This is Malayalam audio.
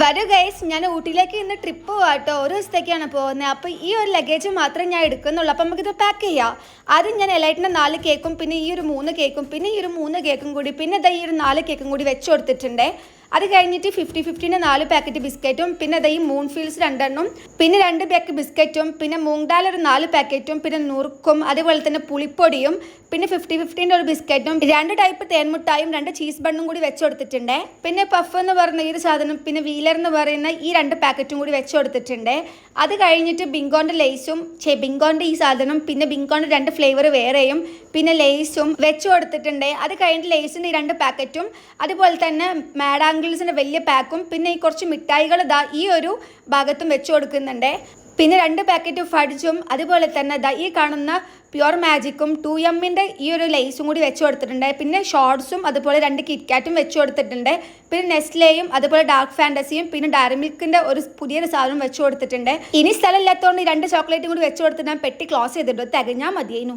വരൂ ഗൈസ് ഞാൻ ഊട്ടിയിലേക്ക് ഇന്ന് ട്രിപ്പ് പോവാട്ടോ ഒരു ദിവസത്തേക്കാണ് പോകുന്നത്. അപ്പോൾ ഈ ഒരു ലഗേജ് മാത്രമേ ഞാൻ എടുക്കുന്നുള്ളൂ. അപ്പോൾ നമുക്കിത് പാക്ക് ചെയ്യാം. ആദ്യം ഞാൻ എലൈറ്റിന്റെ നാല് കേക്കും പിന്നെ ഈ ഒരു മൂന്ന് കേക്കും പിന്നെ ഈ ഒരു മൂന്ന് കേക്കും കൂടി പിന്നെ ഇതാ ഈ ഒരു നാല് കേക്കും കൂടി വെച്ച് കൊടുത്തിട്ടുണ്ട്. അത് കഴിഞ്ഞിട്ട് ഫിഫ്റ്റി ഫിഫ്റ്റീന്റെ നാല് പാക്കറ്റ് ബിസ്ക്കറ്റും പിന്നെ ദാ ഈ മൂൺ ഫീൽസ് രണ്ടെണ്ണം പിന്നെ രണ്ട് പാക്ക് ബിസ്ക്കറ്റും പിന്നെ മൂങ് ദാൽ ഒരു നാല് പാക്കറ്റും പിന്നെ നുറുക്കും അതുപോലെ തന്നെ പുളിപ്പൊടിയും പിന്നെ ഫിഫ്റ്റി ഫിഫ്റ്റീന്റെ ഒരു ബിസ്ക്കറ്റും രണ്ട് ടൈപ്പ് തേൻമുട്ടായും രണ്ട് ചീസ് ബണ്ണും കൂടി വെച്ച് കൊടുത്തിട്ടുണ്ട്. പിന്നെ പഫ് എന്ന് പറയുന്ന ഈ ഒരു സാധനം പിന്നെ വീലർ എന്ന് പറയുന്ന ഈ രണ്ട് പാക്കറ്റും കൂടി വെച്ച് കൊടുത്തിട്ടുണ്ട്. അത് കഴിഞ്ഞിട്ട് ബിങ്കോന്റെ ലേസും ചേ ബിങ്കോന്റെ ഈ സാധനം പിന്നെ ബിങ്കോന്റെ രണ്ട് ഫ്ലേവർ വേറെയും പിന്നെ ലേസും വെച്ച് കൊടുത്തിട്ടുണ്ട്. അത് കഴിഞ്ഞിട്ട് ലേസിന്റെ രണ്ട് പാക്കറ്റും അതുപോലെ തന്നെ മാഡാങ്കിൾസിന്റെ വലിയ പാക്കും പിന്നെ ഈ കുറച്ച് മിഠായികൾ ഇതാ ഈ ഒരു ഭാഗത്തും വെച്ച് കൊടുക്കുന്നുണ്ട്. പിന്നെ രണ്ട് പാക്കറ്റ് ഫഡ്ജും അതുപോലെ തന്നെ ദാ ഈ കാണുന്ന പ്യുർ മാജിക്കും ടു എമ്മിന്റെ ഈ ഒരു ലേസും കൂടി വെച്ച് കൊടുത്തിട്ടുണ്ട്. പിന്നെ ഷോർട്സും അതുപോലെ രണ്ട് കിറ്റ്കാറ്റും വെച്ച് കൊടുത്തിട്ടുണ്ട്. പിന്നെ നെസ്ലേയും അതുപോലെ ഡാർക്ക് ഫാന്റസിയും പിന്നെ ഡയറി മിൽക്കിന്റെ ഒരു പുതിയൊരു സാധനം വെച്ച് കൊടുത്തിട്ടുണ്ട്. ഇനി സ്ഥലമില്ലാത്തതുകൊണ്ട് രണ്ട് ചോക്ലേറ്റും കൂടി വെച്ച് കൊടുത്തിട്ട് ഞാൻ പെട്ടി ക്ലോസ് ചെയ്തിട്ടുണ്ട് തികഞ്ഞാൽ മതിയേനു.